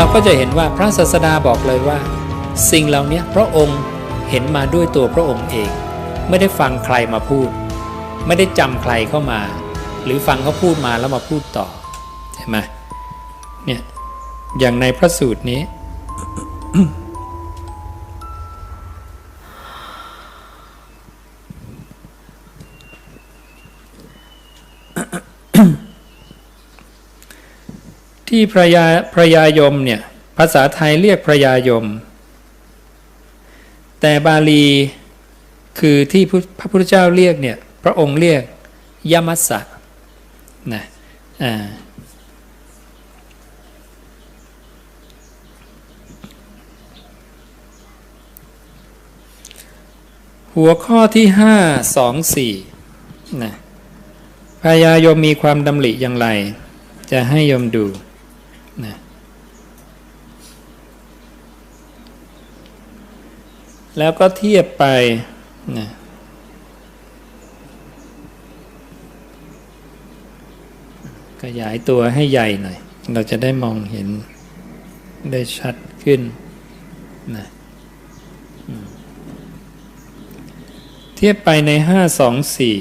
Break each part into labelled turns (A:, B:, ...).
A: เราก็จะเห็นว่าพระศาสดาบอกเลยว่า สิ่งเหล่านี้พระองค์เห็นมาด้วยตัวพระองค์เอง ไม่ได้ฟังใครมาพูด ไม่ได้จำใครเข้ามา หรือฟังเขาพูดมาแล้วมาพูดต่อใช่ไหมเนี่ยอย่างในพระสูตรนี้ ที่พระยาพระยายมเนี่ยภาษาไทยเรียกพระยายม แต่บาลีคือที่พระพุทธเจ้าเรียกเนี่ยพระองค์เรียกยมัสสะนะอ่าหัวข้อที่ห้าสองสี่นะพระยายมมีความดำริอย่างไร จะให้ยมดู นะแล้วก็เทียบไปนะขยายตัวให้ใหญ่หน่อย เราจะได้มองเห็นได้ชัดขึ้นนะเทียบไปในห้าสองสี่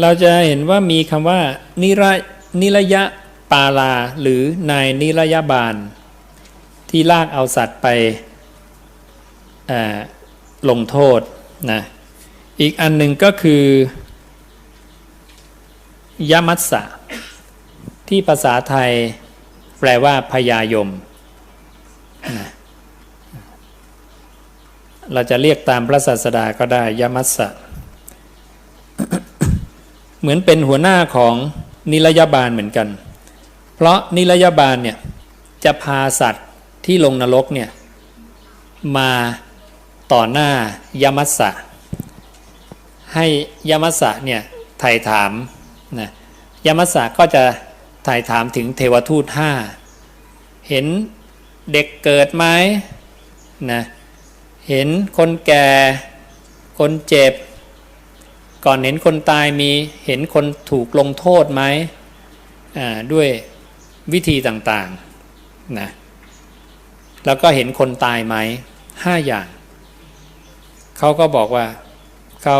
A: เราจะเห็นว่ามีคำว่า นิระนิระยะปาลา หรือนายนิระยะบาล ที่ลากเอาสัตว์ไปลงโทษนะอีกอันหนึ่งก็คือยมัสสะที่ภาษาไทยแปลว่าพยายมนะเราจะเรียกตามพระศาสดาก็ได้ยมัสสะ เหมือนเป็นหัวหน้าของนิรยาบาลเหมือนกัน เพราะนิรยาบาลเนี่ยจะพาสัตว์ที่ลงนรกเนี่ยมาต่อหน้ายมัสสะให้ยมัสสะเนี่ยไถ่ถามนะยมัสสะก็จะไถ่ถามถึงเทวทูตห้าเห็นเด็กเกิดไหมนะเห็นคนแก่ คนเจ็บ ก่อนเห็นคนตายมีเห็นคนถูกลงโทษไหมด้วยวิธีต่างๆนะแล้วก็เห็นคนตายไหมห้าอย่าง เขาก็บอกว่าเขา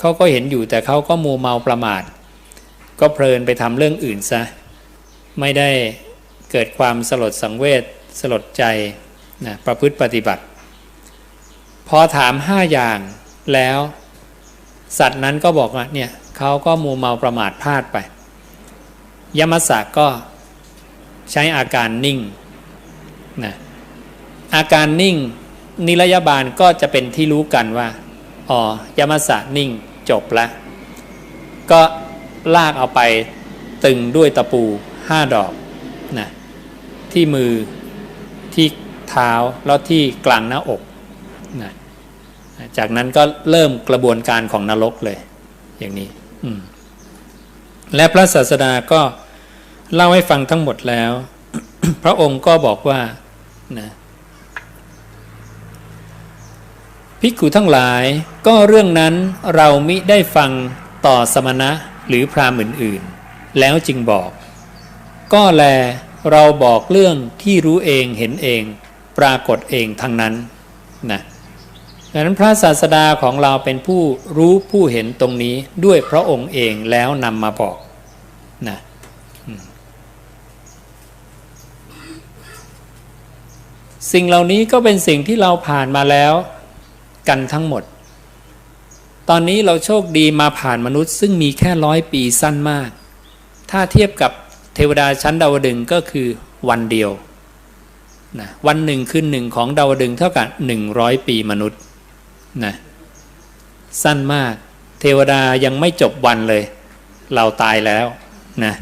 A: เขาก็เห็นอยู่แต่เขาก็มัวเมาประมาท ก็เพลินไปทำเรื่องอื่นซะ ไม่ได้เกิดความสลดสังเวชสลดใจนะประพฤติปฏิบัติ พอถามห้าอย่างแล้ว สัตว์นั้นก็บอกว่าเนี่ยเขาก็มูเมาประมาทพลาดไป ยมัสสะก็ใช้อาการนิ่งนะอาการนิ่ง นิรยาบาลก็จะเป็นที่รู้กันว่าอ๋อยมัสสะนิ่งจบล้วก็ลากเอาไปตึงด้วยตะปูห้าดอกนะที่มือที่เท้าแล้วที่กลางหน้าอกนะ จากนั้นก็เริ่มกระบวนการของนรกเลย อย่างนี้และพระศาสดาก็เล่าให้ฟังทั้งหมดแล้ว พระองค์ก็บอกว่านะภิกขุทั้งหลายก็เรื่องนั้นเรามิได้ฟังต่อสมณะหรือพราหมณ์อื่นๆ แล้วจึงบอก ก็แลเราบอกเรื่องที่รู้เองเห็นเอง ปรากฏเองทั้งนั้นนะ ดังนั้นพระศาสดาของเราเป็นผู้รู้ผู้เห็นตรงนี้ด้วยพระองค์เองแล้วนำมาบอกนะสิ่งเหล่านี้ก็เป็นสิ่งที่เราผ่านมาแล้วกันทั้งหมด ตอนนี้เราโชคดีมาผ่านมนุษย์ซึ่งมีแค่ร้อยปีสั้นมาก ถ้าเทียบกับเทวดาชั้นดาวดึงก็คือวันเดียวนะวันหนึ่งคือหนึ่งของดาวดึงเท่ากับหนึ่งร้อยปีมนุษย์ นะสั้นมาก เทวดายังไม่จบวันเลย เราตายแล้วนะ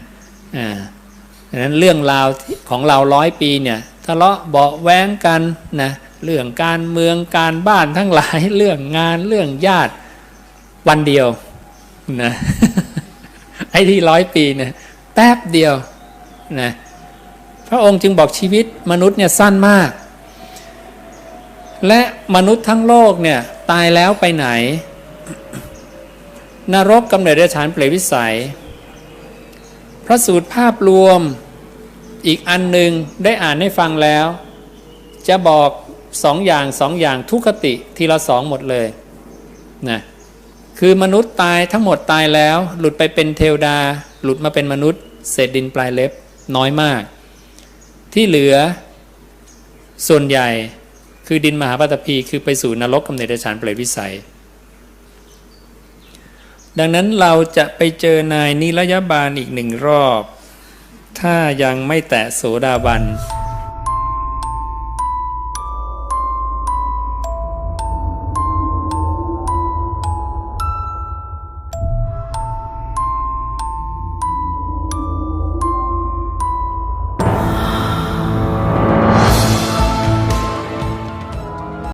A: อ่าดังนั้นเรื่องราวของเราร้อยปีเนี่ยทะเลาะเบาแว้งกันนะเรื่องการเมืองการบ้านทั้งหลายเรื่องงานเรื่องญาติวันเดียวนะไอ้ที่ร้อยปีเนี่ยแป๊บเดียวนะพระองค์จึงบอกชีวิตมนุษย์เนี่ยสั้นมาก และมนุษย์ทั้งโลกเนี่ย ตายแล้วไปไหน นรกกำเนิดเดรัจฉานเปรวิสัย พระสูตรภาพรวมอีกอันหนึ่งได้อ่านให้ฟังแล้ว จะบอกสองอย่างสองอย่างทุกขติทีละสองหมดเลยนะคือมนุษย์ตายทั้งหมดตายแล้ว หลุดไปเป็นเทวดา หลุดมาเป็นมนุษย์ เศษดินปลายเล็บน้อยมาก ที่เหลือส่วนใหญ่ คือดินมหาปฐพีคือไปสู่นรกกำเนิดฉานเปรตวิสัย ดังนั้นเราจะไปเจอนายนิรยบาลอีกหนึ่งรอบ ถ้ายังไม่แตะโสดาบัน